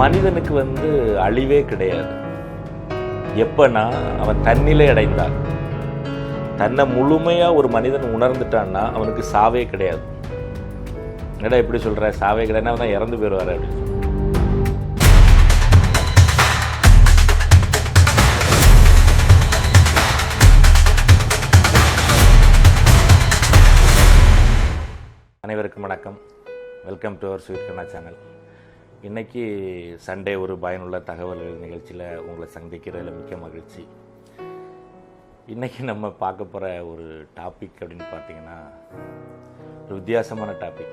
மனிதனுக்கு வந்து அழிவே கிடையாது. எப்பன்னா அவன் தன்னிலை அடைந்தான். தன்னை முழுமையாக ஒரு மனிதன் உணர்ந்துட்டான்னா அவனுக்கு சாவே கிடையாது. என்னடா எப்படி சொல்கிற சாவே கிடையாதுன்னா அவன் இறந்து போயிடுவார் அப்படின்னு அனைவருக்கும் வணக்கம். Welcome to our sweet Kanna channel இன்னைக்கு சண்டே ஒரு பயனுள்ள தகவல்கள் நிகழ்ச்சியில் உங்களை சந்திக்கிறதுல மிக்க மகிழ்ச்சி. இன்றைக்கி நம்ம பார்க்க போகிற ஒரு டாபிக் அப்படின்னு பார்த்தீங்கன்னா ஒரு வித்தியாசமான டாபிக்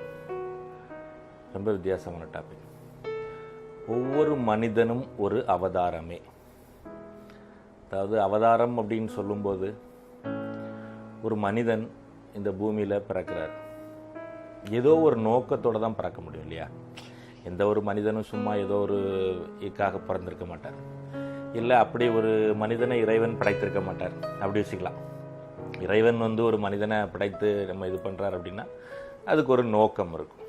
ரொம்ப வித்தியாசமான டாபிக் ஒவ்வொரு மனிதனும் ஒரு அவதாரமே. அதாவது அவதாரம் அப்படின்னு சொல்லும்போது ஒரு மனிதன் இந்த பூமியில் பிறக்கிறார். ஏதோ ஒரு நோக்கத்தோடு தான் பிறக்க முடியும் இல்லையா? எந்த ஒரு மனிதனும் சும்மா ஏதோ ஒரு இதுக்காக பிறந்திருக்க மாட்டார். இல்லை அப்படி ஒரு மனிதனை இறைவன் படைத்திருக்க மாட்டார். அப்படி வச்சுக்கலாம் இறைவன் வந்து ஒரு மனிதனை படைத்து நம்ம இது பண்ணுறார் அப்படின்னா அதுக்கு ஒரு நோக்கம் இருக்கும்.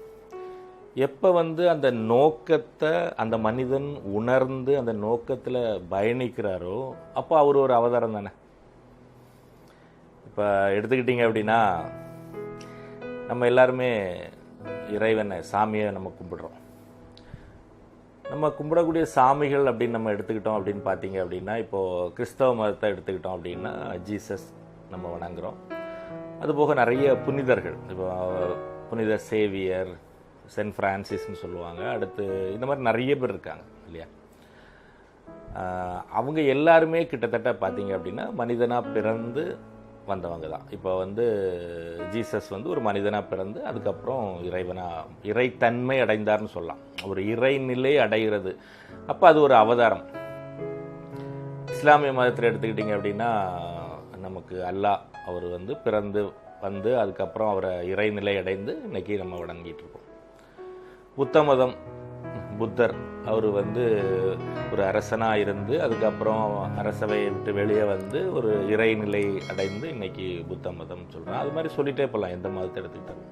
எப்போ வந்து அந்த நோக்கத்தை அந்த மனிதன் உணர்ந்து அந்த நோக்கத்தில் பயணிக்கிறாரோ அப்போ அவர் ஒரு அவதாரம் தானே. இப்போ எடுத்துக்கிட்டிங்க அப்படின்னா நம்ம எல்லாருமே இறைவனை சாமியை நம்ம கும்பிடுறோம். நம்ம கும்பிடக்கூடிய சாமிகள் அப்படின்னு நம்ம எடுத்துக்கிட்டோம் அப்படின்னு பார்த்தீங்க அப்படின்னா இப்போது கிறிஸ்தவ மதத்தை எடுத்துக்கிட்டோம் அப்படின்னா ஜீசஸ் நம்ம வணங்குகிறோம் அதுபோக நிறைய புனிதர்கள் இப்போ புனித சேவியர் சென்ட் ஃப்ரான்சிஸ்னு சொல்லுவாங்க. அடுத்து இந்த மாதிரி நிறைய பேர் இருக்காங்க இல்லையா? அவங்க எல்லாருமே கிட்டத்தட்ட பார்த்தீங்க அப்படின்னா மனிதனாக பிறந்து வந்தவங்க தான் இப்போ வந்து ஜீசஸ் வந்து ஒரு மனிதனாக பிறந்து அதுக்கப்புறம் இறைவனா இறைத்தன்மை அடைந்தார்னு சொல்லலாம். ஒரு இறைநிலை அடைகிறது. அப்போ அது ஒரு அவதாரம். இஸ்லாமிய மதத்தில் எடுத்துக்கிட்டிங்க அப்படின்னா நமக்கு அல்லாஹ் அவர் வந்து பிறந்து வந்து அதுக்கப்புறம் அவரை இறைநிலை அடைந்து இன்னைக்கு நம்ம வணங்கிட்டு இருக்கோம். புத்த மதம் புத்தர் அவர் வந்து ஒரு அரசனாக இருந்து அதுக்கப்புறம் அரசவையை விட்டு வெளியே வந்து ஒரு இறைநிலை அடைந்து இன்னைக்கு புத்த மதம் சொல்கிறேன் அது மாதிரி சொல்லிட்டே போகலாம் எந்த மதத்தை எடுத்துக்கிட்டாலும்.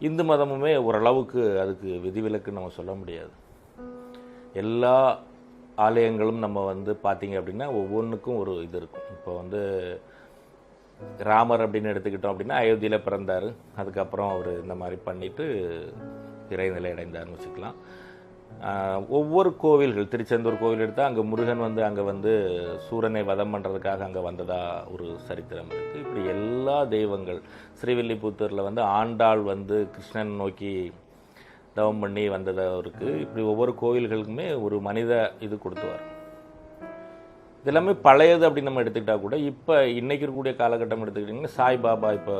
இந்து மதமுமே ஓரளவுக்கு அதுக்கு விதிவிலக்கு நம்ம சொல்ல முடியாது. எல்லா ஆலயங்களும் நம்ம வந்து பார்த்தீங்க அப்படின்னா ஒவ்வொன்றுக்கும் ஒரு இது இருக்கும். இப்போ வந்து ராமர் அப்படின்னு எடுத்துக்கிட்டோம் அப்படின்னா அயோத்தியில் பிறந்தார். அதுக்கப்புறம் அவர் இந்த மாதிரி பண்ணிட்டு இறைநிலை அடைந்தார்னு வச்சுக்கலாம். ஒவ்வொரு கோவில்கள் திருச்செந்தூர் கோவில் எடுத்தால் அங்கே முருகன் வந்து அங்கே வந்து சூரனை வதம் பண்ணுறதுக்காக அங்கே வந்ததா ஒரு சரித்திரம் இருக்குது இப்படி எல்லா தெய்வங்கள் ஸ்ரீவில்லிபுத்தூரில் வந்து ஆண்டாள் வந்து கிருஷ்ணன் நோக்கி தவம் பண்ணி வந்ததாக இருக்குது இப்படி ஒவ்வொரு கோவில்களுக்குமே ஒரு மனித இது கொடுத்துவார் இதெல்லாமே பழையது அப்படின்னு நம்ம எடுத்துக்கிட்டால் கூட இப்போ இன்றைக்கி இருக்கக்கூடிய காலகட்டம் எடுத்துக்கிட்டிங்கன்னா சாய்பாபா இப்போ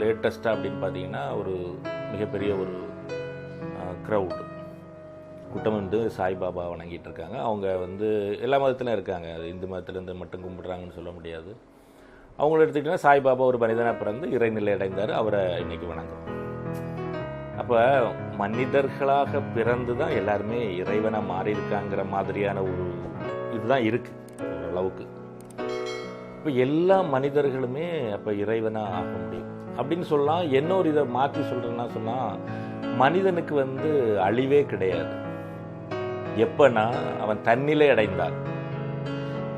லேட்டஸ்ட்டாக அப்படின்னு பார்த்தீங்கன்னா ஒரு மிகப்பெரிய ஒரு க்ரௌடு கூட்டம் வந்து சாய்பாபா வணங்கிட்டு இருக்காங்க அவங்க வந்து எல்லா மதத்திலும் இருக்காங்க. அது இந்து மதத்துலேருந்து மட்டும் கும்பிட்றாங்கன்னு சொல்ல முடியாது. அவங்கள எடுத்துக்கிட்டிங்கன்னா சாய்பாபா ஒரு மனிதனாக பிறந்து இறைநிலை அடைந்தார். அவரை இன்றைக்கி வணங்குறோம். அப்போ மனிதர்களாக பிறந்து தான் எல்லாருமே இறைவனாக மாறியிருக்காங்கிற மாதிரியான ஒரு இதுதான் இருக்குது ஓரளவுக்கு இப்போ எல்லா மனிதர்களுமே அப்போ இறைவனாக ஆக முடியும். அப்படின்னு சொல்லலாம். என்ன ஒரு இதை மாற்றி சொல்கிறேன்னா சொன்னால் மனிதனுக்கு வந்து அழிவே கிடையாது. எப்பனா அவன் தன்னிலை அடைந்தான்.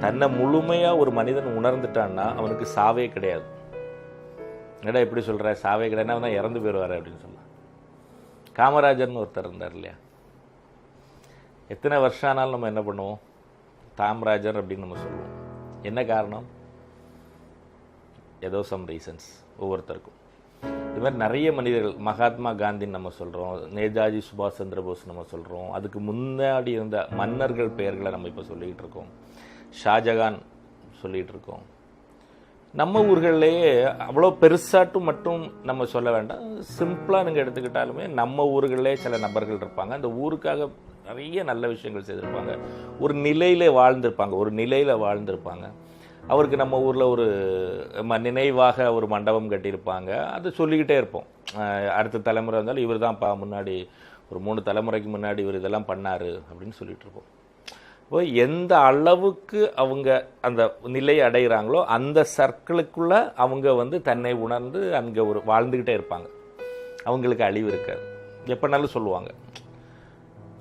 தன்னை முழுமையாக ஒரு மனிதன் உணர்ந்துட்டான்னா அவனுக்கு சாவே கிடையாது. என்னடா எப்படி சொல்கிற சாவே கிடையாதுன்னா அவன் இறந்து போயிடுவார் அப்படின்னு சொல்லலாம் காமராஜர்னு ஒருத்தர் இருந்தார் இல்லையா? எத்தனை வருஷம் ஆனாலும் நம்ம என்ன பண்ணுவோம்? தாமராஜர் அப்படின்னு நம்ம சொல்லுவோம். என்ன காரணம்? ஏதோ சம் ரீசன்ஸ் ஒவ்வொருத்தருக்கும். இது மாதிரி நிறைய மனிதர்கள் மகாத்மா காந்தின்னு நம்ம சொல்கிறோம் நேதாஜி சுபாஷ் சந்திர போஸ் நம்ம சொல்கிறோம் அதுக்கு முன்னாடி இருந்த மன்னர்கள் பெயர்களை நம்ம இப்போ சொல்லிகிட்டு இருக்கோம். ஷாஜகான் சொல்லிகிட்டு இருக்கோம். நம்ம ஊர்கள்லேயே அவ்வளோ பெருசாட்டும் மட்டும் நம்ம சொல்ல வேண்டாம். சிம்பிளாக நீங்கள் எடுத்துக்கிட்டாலுமே நம்ம ஊர்களே சில நபர்கள் இருப்பாங்க. அந்த ஊருக்காக நிறைய நல்ல விஷயங்கள் செய்திருப்பாங்க. ஒரு நிலையில் வாழ்ந்திருப்பாங்க. ஒரு நிலையில் வாழ்ந்திருப்பாங்க. அவருக்கு நம்ம ஊரில் ஒரு ம நினைவாக ஒரு மண்டபம் கட்டியிருப்பாங்க. அது சொல்லிக்கிட்டே இருப்போம். அடுத்த தலைமுறை இருந்தாலும் இவர் தான்ப்பா முன்னாடி ஒரு மூணு தலைமுறைக்கு முன்னாடி இவர் இதெல்லாம் பண்ணார் அப்படின்னு சொல்லிகிட்டு இருப்போம். இப்போ எந்த அளவுக்கு அவங்க அந்த நிலை அடைகிறாங்களோ அந்த சர்க்கிளுக்குள்ளே அவங்க வந்து தன்னை உணர்ந்து அங்கே ஒரு வாழ்ந்துக்கிட்டே இருப்பாங்க. அவங்களுக்கு அழிவு இருக்காது. எப்போனாலும் சொல்லுவாங்க.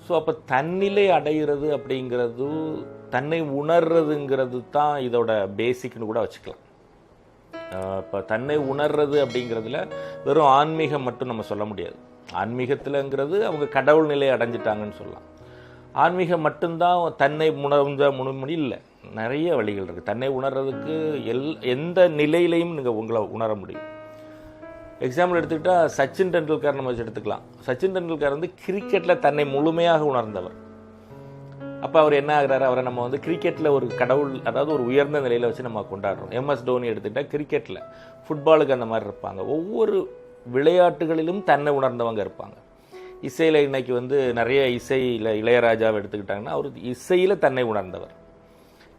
ஸோ அப்போ தன்னிலை அடைகிறது அப்படிங்கிறது தன்னை உணர்றதுங்கிறது தான் இதோட பேசிக்னு கூட வச்சுக்கலாம். இப்போ தன்னை உணர்றது அப்படிங்கிறதுல வெறும் ஆன்மீகம் மட்டும் நம்ம சொல்ல முடியாது. ஆன்மீகத்தில்ங்கிறது அவங்க கடவுள் நிலை அடைஞ்சிட்டாங்கன்னு சொல்லலாம். ஆன்மீகம் மட்டும்தான் தன்னை உணர்ந்த முழுமொழி இல்லை. நிறைய வழிகள் இருக்குது தன்னை உணர்றதுக்கு எல் எந்த நிலையிலையும் நீங்கள் உங்களை உணர முடியும். எக்ஸாம்பிள் எடுத்துக்கிட்டால் சச்சின் டெண்டுல்கர் நம்ம வச்சு எடுத்துக்கலாம். சச்சின் டெண்டுல்கர் வந்து கிரிக்கெட்டில் தன்னை முழுமையாக உணர்ந்தவர். அப்போ அவர் என்ன ஆகிறாரு? அவரை நம்ம வந்து கிரிக்கெட்டில் ஒரு கடவுள் அதாவது ஒரு உயர்ந்த நிலையில் வச்சு நம்ம கொண்டாடுறோம். எம்எஸ் தோனி எடுத்துக்கிட்டால் கிரிக்கெட்டில் ஃபுட்பாலுக்கு அந்த மாதிரி இருப்பாங்க. ஒவ்வொரு விளையாட்டுகளிலும் தன்னை உணர்ந்தவங்க இருப்பாங்க. இசையில் இன்றைக்கி வந்து நிறைய இசையில் இளையராஜாவை எடுத்துக்கிட்டாங்கன்னா அவர் இசையில் தன்னை உணர்ந்தவர்.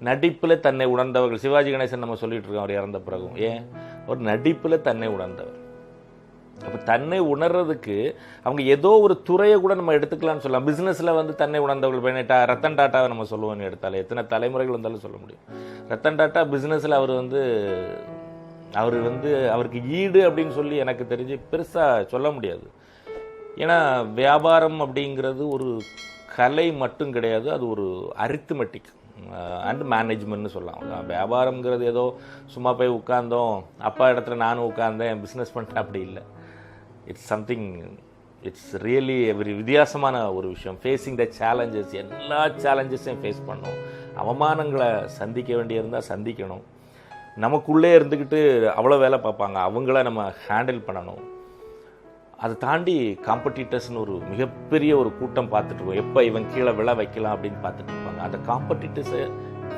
நடிப்பில் தன்னை உணர்ந்தவர்கள். சிவாஜி கணேசன் நம்ம சொல்லிகிட்டு இருக்கோம் அவர் இறந்த பிறகும். ஏன்? அவர் நடிப்பில் தன்னை உணர்ந்தவர். அப்போ தன்னை உணர்றதுக்கு அவங்க ஏதோ ஒரு துறையை கூட நம்ம எடுத்துக்கலாம்னு சொல்லலாம். பிஸ்னஸில் வந்து தன்னை உணர்ந்தவர்கள் பண்ணிட்டா ரத்தன் டாட்டாவை நம்ம சொல்லுவோம்னு எடுத்தாலே. எத்தனை தலைமுறைகள் வந்தாலும் சொல்ல முடியும். ரத்தன் டாட்டா பிஸ்னஸில் அவர் வந்து அவர் வந்து அவருக்கு ஈடு அப்படின்னு சொல்லி எனக்கு தெரிஞ்சு பெருசாக சொல்ல முடியாது. ஏன்னா வியாபாரம் அப்படிங்கிறது ஒரு கலை மட்டும் கிடையாது. அது ஒரு அரித்மெட்டிக் அண்ட் மேனேஜ்மெண்ட்னு சொல்லலாம். வியாபாரம்ங்கிறது ஏதோ சும்மா போய் உட்காந்தோம் அப்பா இடத்துல நானும் உட்காந்தேன் பிஸ்னஸ் பண்ணிட்டேன் அப்படி இல்லை. இட்ஸ் சம்திங் இட்ஸ் ரியலி ஒரு வித்தியாசமான ஒரு விஷயம். ஃபேஸிங் த சேலஞ்சஸ் எல்லா சேலஞ்சஸையும் ஃபேஸ் பண்ணணும் அவமானங்களை சந்திக்க வேண்டியிருந்தால் சந்திக்கணும். நமக்குள்ளே இருந்துக்கிட்டு அவ்வளோ வேலை பார்ப்பாங்க. அவங்கள நம்ம ஹேண்டில் பண்ணணும். அதை தாண்டி காம்படிட்டர்ஸ்னு ஒரு மிகப்பெரிய ஒரு கூட்டம் பார்த்துட்ருக்கோம் எப்போ இவன் கீழே விழ வைக்கலாம் அப்படின்னு பார்த்துட்டு இருப்பாங்க. அந்த காம்படிட்டர்ஸை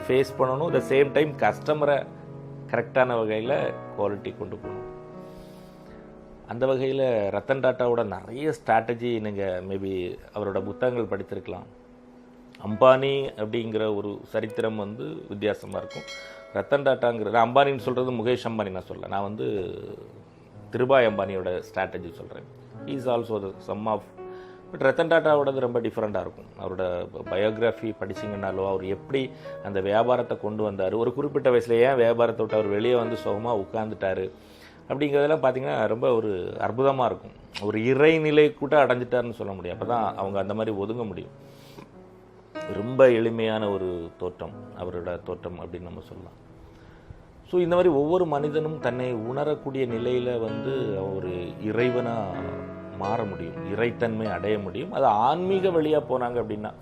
ஃபேஸ் பண்ணணும். அட் சேம் டைம் கஸ்டமரை கரெக்டான வகையில் குவாலிட்டி கொண்டு போகணும். அந்த வகையில் ரத்தன் டாட்டாவோட நிறைய ஸ்ட்ராட்டஜி நீங்கள் மேபி அவரோட புத்தகங்கள் படித்திருக்கலாம். அம்பானி அப்படிங்கிற ஒரு சரித்திரம் வந்து வித்தியாசமாக இருக்கும். ரத்தன் டாட்டாங்கிறது அம்பானின்னு சொல்கிறது முகேஷ் அம்பானி நான் சொல்ல நான் வந்து திருபாய் அம்பானியோட ஸ்ட்ராட்டஜி சொல்கிறேன் is also the some of but Ratan டாட்டாவோடது ரொம்ப டிஃப்ரெண்ட்டாக இருக்கும். அவரோட பயோகிராஃபி படிச்சிங்கனாலோ அவர் எப்படி அந்த வியாபாரத்தை கொண்டு வந்தார்? ஒரு குறிப்பிட்ட வயசில் ஏன் வியாபாரத்தை விட்டு அவர் வெளியே வந்து சுகமாக உட்காந்துட்டார் அப்படிங்கிறதெல்லாம் பார்த்தீங்கன்னா ரொம்ப ஒரு அற்புதமாக இருக்கும். ஒரு இறைநிலை கூட அடைஞ்சிட்டாருன்னு சொல்ல முடியும். அப்போ தான் அவங்க அந்த மாதிரி ஒதுங்க முடியும். ரொம்ப எளிமையான ஒரு தோற்றம் அவரோட தோற்றம் அப்படின்னு நம்ம சொல்லலாம். ஸோ இந்த மாதிரி ஒவ்வொரு மனிதனும் தன்னை உணரக்கூடிய நிலையில் வந்து ஒரு இறைவனாக மாற முடியும். இறைத்தன்மை அடைய முடியும். அது ஆன்மீக வழியாக போனாங்க அப்படின்னா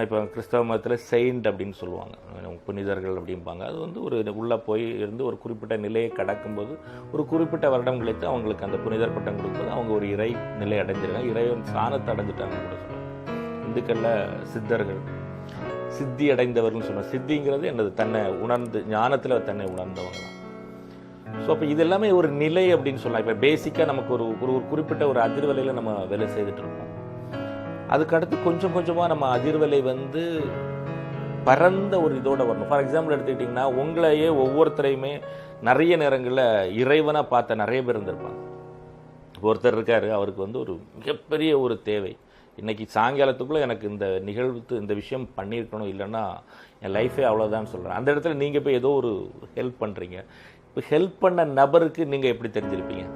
இப்போ கிறிஸ்தவ மதத்தில் செயின்ட் அப்படின்னு சொல்லுவாங்க. புனிதர்கள் அப்படிம்பாங்க. அது வந்து ஒரு உள்ளே போய் இருந்து ஒரு குறிப்பிட்ட நிலையை கடக்கும்போது ஒரு குறிப்பிட்ட வருடம் கழித்து அவங்களுக்கு அந்த புனிதர் பட்டம் கொடுக்கும்போது அவங்க ஒரு இறை நிலை அடைஞ்சிருக்காங்க. இறைவன் சாணத்தை அடைஞ்சிட்டாங்கன்னு கூட சொல்லுவாங்க இந்துக்களில் சித்தர்கள் சித்தி அடைந்தவர்கள்னு சொன்ன சித்திங்கிறது என்னது? தன்னை உணர்ந்து ஞானத்தில் தன்னை உணர்ந்தவங்க. தான் ஸோ அப்போ இது எல்லாமே ஒரு நிலை அப்படின்னு சொல்லலாம். இப்போ பேசிக்காக நமக்கு ஒரு ஒரு குறிப்பிட்ட ஒரு அதிர்வலையில் நம்ம வேலை செய்துட்டு இருக்கோம். அதுக்கடுத்து கொஞ்சம் கொஞ்சமாக நம்ம அதிர்வலை வந்து பரந்த ஒரு இதோட வரணும். ஃபார் எக்ஸாம்பிள் எடுத்துக்கிட்டிங்கன்னா உங்களையே ஒவ்வொருத்தரையுமே நிறைய நேரங்களில் இறைவனாக பார்த்த நிறைய பேர் இருந்திருப்பாங்க. ஒருத்தர் இருக்கார் அவருக்கு வந்து ஒரு மிகப்பெரிய ஒரு தேவை. இன்றைக்கி சாயங்காலத்துக்குள்ளே எனக்கு இந்த நிகழ்வு இந்த விஷயம் பண்ணியிருக்கணும் இல்லைன்னா என் லைஃபே அவ்வளோதான் சொல்கிறேன் அந்த இடத்துல நீங்கள் போய் ஏதோ ஒரு ஹெல்ப் பண்ணுறீங்க இப்போ ஹெல்ப் பண்ண நபருக்கு நீங்கள் எப்படி தெரிஞ்சிருப்பீங்க?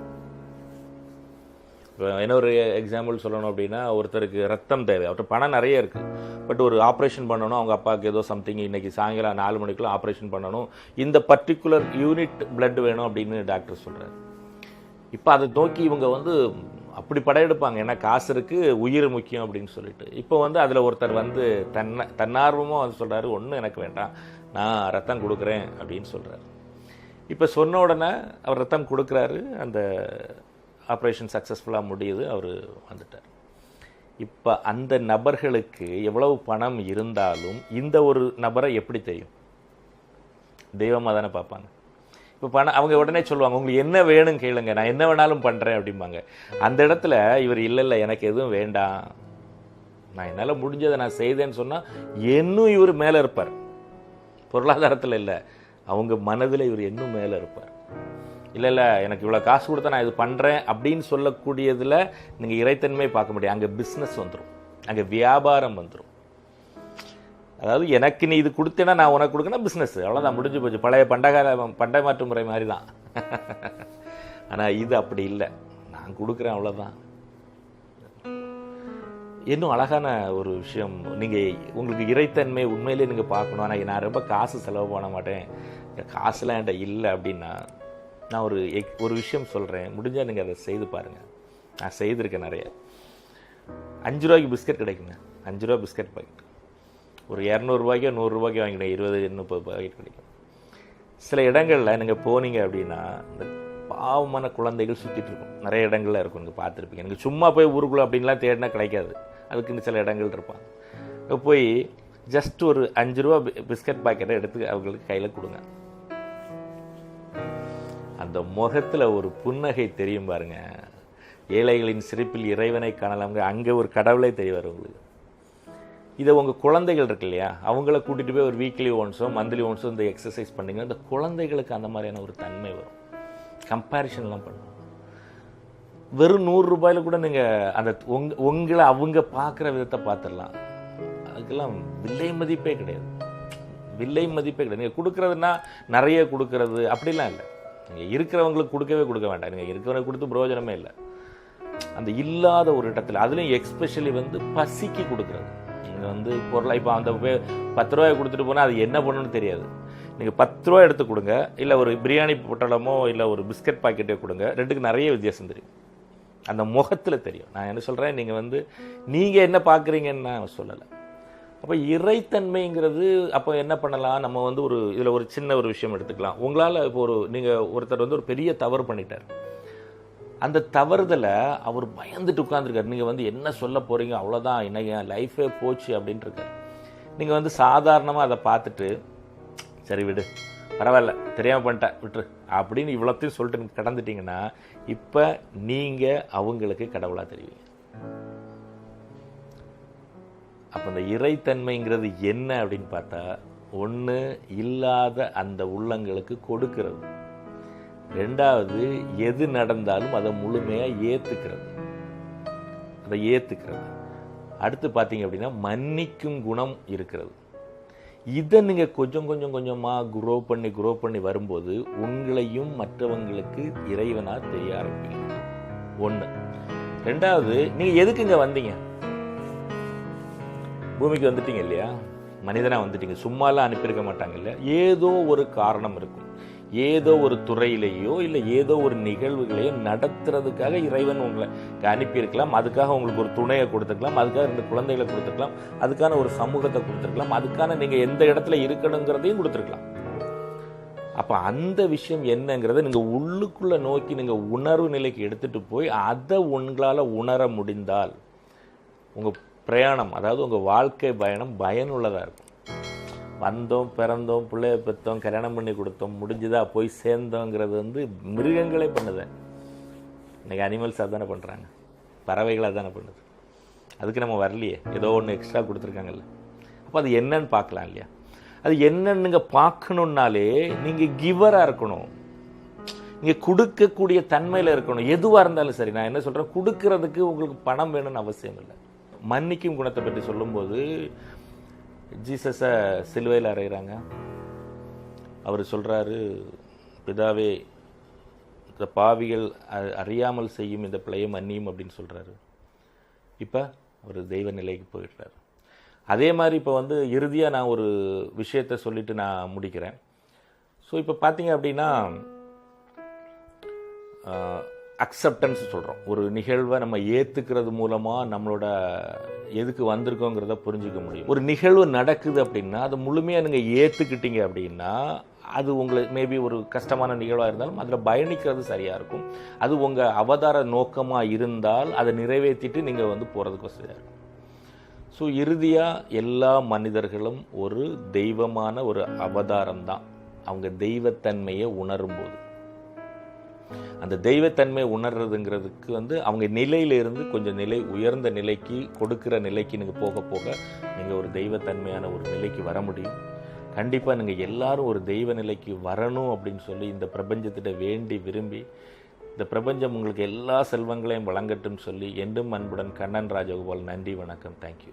இப்போ இன்னொரு எக்ஸாம்பிள் சொல்லணும் அப்படின்னா ஒருத்தருக்கு ரத்தம் தேவை. அவர்கிட்ட பணம் நிறைய இருக்குது பட் ஒரு ஆப்ரேஷன் பண்ணணும் அவங்க அப்பாவுக்கு ஏதோ சம்திங் இன்றைக்கி சாயங்காலம் நாலு மணிக்குள்ள ஆப்ரேஷன் பண்ணணும். இந்த பர்டிகுலர் யூனிட் பிளட் வேணும் அப்படின்னு டாக்டர் சொல்கிறார் இப்போ அதை நோக்கி இவங்க வந்து அப்படி படையெடுப்பாங்க. ஏன்னா காசு இருக்குது உயிர் முக்கியம் அப்படின்னு சொல்லிட்டு. இப்போ வந்து அதில் ஒருத்தர் வந்து தன்ன தன்னார்வமாக வந்து சொல்கிறாரு ஒன்றும் எனக்கு வேண்டாம். நான் ரத்தம் கொடுக்குறேன் அப்படின்னு சொல்கிறார் இப்போ சொன்ன உடனே அவர் ரத்தம் கொடுக்குறாரு. அந்த ஆப்ரேஷன் சக்ஸஸ்ஃபுல்லாக முடியுது அவர் வந்துட்டார். இப்போ அந்த நபர்களுக்கு எவ்வளவு பணம் இருந்தாலும் இந்த ஒரு நபரை எப்படி தெரியும்? தெய்வமாக தானே பார்ப்பாங்க. இப்போ பணம் அவங்க உடனே சொல்லுவாங்க உங்களுக்கு என்ன வேணும் கேளுங்க நான் என்ன வேணாலும் பண்ணுறேன் அப்படிம்பாங்க. அந்த இடத்துல இவர் இல்லை இல்லை எனக்கு எதுவும் வேண்டாம். நான் என்னால் முடிஞ்சதை நான் செய்தேன்னு சொன்னால் இன்னும் இவர் மேலே இருப்பார். பொருளாதாரத்தில் இல்லை அவங்க மனதில் இவர் இன்னும் மேலே இருப்பார். இல்லை இல்லை எனக்கு இவ்வளோ காசு கொடுத்தா நான் இது பண்ணுறேன் அப்படின்னு சொல்லக்கூடியதில் நீங்கள் இறைத்தன்மை பார்க்க முடியும். அங்கே பிஸ்னஸ் வந்துடும் அங்கே வியாபாரம் வந்துடும் அதாவது எனக்கு நீ இது கொடுத்தேன்னா நான் உனக்கு கொடுக்கணும் பிஸ்னஸ் அவ்வளோதான் முடிஞ்சு போச்சு. பழைய பண்டகால பண்டை மாற்று முறை மாதிரி தான் ஆனால் இது அப்படி இல்லை. நான் கொடுக்குறேன் அவ்வளோதான் இன்னும் அழகான ஒரு விஷயம் நீங்கள் உங்களுக்கு இறைத்தன்மை உண்மையிலேயே நீங்கள் பார்க்கணும். ஆனால் நான் ரொம்ப காசு செலவு பண்ண மாட்டேன். காசுலாம் என்கிட்ட இல்லை அப்படின்னா நான் ஒரு எக் ஒரு விஷயம் சொல்கிறேன் முடிஞ்சால் நீங்கள் அதை செய்து பாருங்கள் நான் செய்திருக்கேன் நிறைய. அஞ்சு ரூபாய்க்கு பிஸ்கட் கிடைக்குங்க. அஞ்சு ரூபா பிஸ்கட் பாக்கெட். ஒரு இரநூறுபாய்க்கோ நூறுரூவாய்க்கோ வாங்கினேன் இருபது முப்பது பாக்கெட் கிடைக்கும். சில இடங்களில் நீங்கள் போனீங்க அப்படின்னா இந்த பாவமான குழந்தைகள் சுற்றிட்டு இருக்கும். நிறைய இடங்களில் இருக்கும். நீங்கள் பார்த்துருப்பீங்க. எனக்கு சும்மா போய் ஊருக்குள்ளே அப்படின்லாம் தேடினா கிடைக்காது. அதுக்குன்னு சில இடங்கள் இருப்பாங்க. போய் ஜஸ்ட் ஒரு அஞ்சு ரூபா பிஸ்கட் பாக்கெட்டை எடுத்து அவங்களுக்கு கையில் கொடுங்க. அந்த முகத்தில் ஒரு புன்னகை தெரியும் பாருங்க. ஏழைகளின் சிரிப்பில் இறைவனை காணலாம் அங்கே ஒரு கடவுளே தெரிவார் உங்களுக்கு. இதை உங்கள் குழந்தைகள் இருக்கு இல்லையா? அவங்கள கூட்டிகிட்டு போய் ஒரு வீக்லி ஒன்ஸோ மந்த்லி ஒன்ஸோ இந்த எக்ஸசைஸ் பண்ணிங்கன்னா இந்த குழந்தைகளுக்கு அந்த மாதிரியான ஒரு தன்மை வரும். கம்பேரிஷன்லாம் பண்ணுவோம் வெறும் நூறு ரூபாயில கூட நீங்கள் அந்த உங் உங்களை அவங்க பார்க்குற விதத்தை பார்த்துடலாம். அதுக்கெல்லாம் விலை மதிப்பே கிடையாது. விலை மதிப்பே கிடையாது. நீங்கள் கொடுக்குறதுனா நிறைய கொடுக்கறது அப்படிலாம் இல்லை. நீங்கள் இருக்கிறவங்களுக்கு கொடுக்கவே கொடுக்க வேண்டாம். நீங்கள் இருக்கிறவங்க கொடுத்து பிரயோஜனமே இல்லை. அந்த இல்லாத ஒரு இடத்துல அதுலேயும் எக்ஸ்பெஷலி வந்து பசிக்கு கொடுக்குறது. நீங்கள் வந்து பொருளை இப்போ அந்த பத்து ரூபாய் கொடுத்துட்டு போனால் அது என்ன பண்ணணும்னு தெரியாது. நீங்கள் பத்து ரூபா எடுத்து கொடுங்க இல்லை ஒரு பிரியாணி பொட்டலமோ இல்லை ஒரு பிஸ்கட் பாக்கெட்டோ கொடுங்க ரெண்டுக்கு நிறைய வித்தியாசம் தெரியும். அந்த முகத்தில் தெரியும். நான் என்ன சொல்கிறேன் நீங்கள் வந்து நீங்கள் என்ன பார்க்குறீங்கன்னு நான் சொல்லலை. அப்போ இறைத்தன்மைங்கிறது அப்போ என்ன பண்ணலாம்? நம்ம வந்து ஒரு இதில் ஒரு சின்ன ஒரு விஷயம் எடுத்துக்கலாம். உங்களால் இப்போ ஒரு நீங்கள் ஒருத்தர் வந்து ஒரு பெரிய தவறு பண்ணிட்டார். அந்த தவறுதலை அவர் பயந்துட்டு உட்காந்துருக்காரு நீங்கள் வந்து என்ன சொல்ல போகிறீங்க அவ்வளோதான் இன்னைக்கு என் லைஃபே போச்சு அப்படின்ட்டு இருக்காரு நீங்கள் வந்து சாதாரணமாக அதை பார்த்துட்டு சரி விடு பரவாயில்ல தெரியாமல் பண்ணிட்டேன் விட்டுரு அப்படின்னு இவ்வளோத்தையும் சொல்லிட்டு கடந்துட்டீங்கன்னா இப்போ நீங்கள் அவங்களுக்கு கடவுளாக தெரிவிங்க. அப்போ அந்த இறைத்தன்மைங்கிறது என்ன அப்படின்னு பார்த்தா ஒன்று இல்லாத அந்த உள்ளங்களுக்கு கொடுக்கிறது. ரெண்டாவது எது நடந்தாலும் அதை முழுமையாக ஏற்றுக்கிறது அதை ஏற்றுக்கிறது அடுத்து பார்த்தீங்க அப்படின்னா மன்னிக்கும் குணம் இருக்கிறது. இதை நீங்கள் கொஞ்சம் கொஞ்சம் கொஞ்சமாக குரோ பண்ணி குரோ பண்ணி வரும்போது உங்களையும் மற்றவங்களுக்கு இறைவனாக தெரிய ஆரம்பிக்கும். ஒன்று ரெண்டாவது நீங்கள் எதுக்கு இங்கே வந்தீங்க? பூமிக்கு வந்துட்டீங்க இல்லையா? மனிதனாக வந்துட்டீங்க. சும்மாலாம் அனுப்பியிருக்க மாட்டாங்க இல்லையா? ஏதோ ஒரு காரணம் இருக்கும். ஏதோ ஒரு துறையிலேயோ இல்லை ஏதோ ஒரு நிகழ்வுகளையோ நடத்துறதுக்காக இறைவன் உங்களை அனுப்பியிருக்கலாம். அதுக்காக உங்களுக்கு ஒரு துணையை கொடுத்துருக்கலாம். அதுக்காக ரெண்டு குழந்தைகளை கொடுத்துருக்கலாம். அதுக்கான ஒரு சமூகத்தை கொடுத்துருக்கலாம். அதுக்கான நீங்கள் எந்த இடத்துல இருக்கணுங்கிறதையும் கொடுத்துருக்கலாம். அப்போ அந்த விஷயம் என்னங்கிறத நீங்கள் உள்ளுக்குள்ளே நோக்கி நீங்கள் உணர்வு நிலைக்கு எடுத்துகிட்டு போய் அதை உங்களால் உணர முடிந்தால் உங்கள் பிரயாணம் அதாவது உங்கள் வாழ்க்கை பயணம் பயனுள்ளதாக இருக்கும். வந்தோம் பிறந்தோம் பிள்ளைய பெற்றோம் கல்யாணம் பண்ணி கொடுத்தோம் முடிஞ்சுதா போய் சேர்ந்தோங்கிறது வந்து மிருகங்களே பண்ணுது. இன்றைக்கி அனிமல்ஸ் அதானே பண்ணுறாங்க பறவைகளாக தானே பண்ணுது. அதுக்கு நம்ம வரலையே. ஏதோ ஒன்று எக்ஸ்ட்ரா கொடுத்துருக்காங்கல்ல. அப்போ அது என்னன்னு பார்க்கலாம் இல்லையா? அது என்னன்னுங்க பார்க்கணுன்னாலே நீங்கள் கிவராக இருக்கணும். நீங்கள் கொடுக்கக்கூடிய தன்மையில் இருக்கணும். எதுவாக இருந்தாலும் சரி நான் என்ன சொல்கிறேன் கொடுக்கறதுக்கு உங்களுக்கு பணம் வேணும்னு அவசியம் இல்லை. மன்னிக்கும் குணத்தை பற்றி சொல்லும்போது ஜீசஸை சிலுவையில் அறைகிறாங்க அவர் சொல்கிறாரு பிதாவே இந்த பாவிகள் அறியாமல் செய்யும் இந்த பிள்ளையை மன்னியும் அப்படின்னு சொல்கிறாரு இப்போ அவர் தெய்வ நிலைக்கு போயிடுறாரு. அதே மாதிரி இப்போ வந்து இறுதியாக நான் ஒரு விஷயத்தை சொல்லிவிட்டு நான் முடிக்கிறேன். ஸோ இப்போ பார்த்தீங்க அப்படின்னா அக்செப்டன்ஸ் சொல்கிறோம் ஒரு நிகழ்வை நம்ம ஏற்றுக்கிறது மூலமாக நம்மளோட எதுக்கு வந்திருக்கோங்கிறத புரிஞ்சுக்க முடியும். ஒரு நிகழ்வு நடக்குது அப்படின்னா அதை முழுமையாக நீங்கள் ஏற்றுக்கிட்டீங்க அப்படின்னா அது உங்களுக்கு மேபி ஒரு கஷ்டமான நிகழ்வாக இருந்தாலும் அதில் பயணிக்கிறது சரியாக இருக்கும். அது உங்கள் அவதார நோக்கமாக இருந்தால் அதை நிறைவேற்றிட்டு நீங்கள் வந்து போகிறதுக்கு வசதியாக இருக்கும். ஸோ இறுதியாக எல்லா மனிதர்களும் ஒரு தெய்வமான ஒரு அவதாரம் தான். அவங்க தெய்வத்தன்மையை உணரும்போது. அந்த தெய்வத்தன்மை உணர்றதுங்கிறதுக்கு வந்து அவங்க நிலையிலிருந்து கொஞ்சம் நிலை உயர்ந்த நிலைக்கு கொடுக்குற நிலைக்கு நீங்கள் போக போக நீங்கள் ஒரு தெய்வத்தன்மையான ஒரு நிலைக்கு வர முடியும். கண்டிப்பாக நீங்கள் எல்லாரும் ஒரு தெய்வ நிலைக்கு வரணும் அப்படின்னு சொல்லி இந்த பிரபஞ்சத்திட்ட வேண்டி விரும்பி இந்த பிரபஞ்சம் உங்களுக்கு எல்லா செல்வங்களையும் வழங்கட்டும் சொல்லி என்றும் அன்புடன் கண்ணன் ராஜகோபால் நன்றி வணக்கம் தேங்க்யூ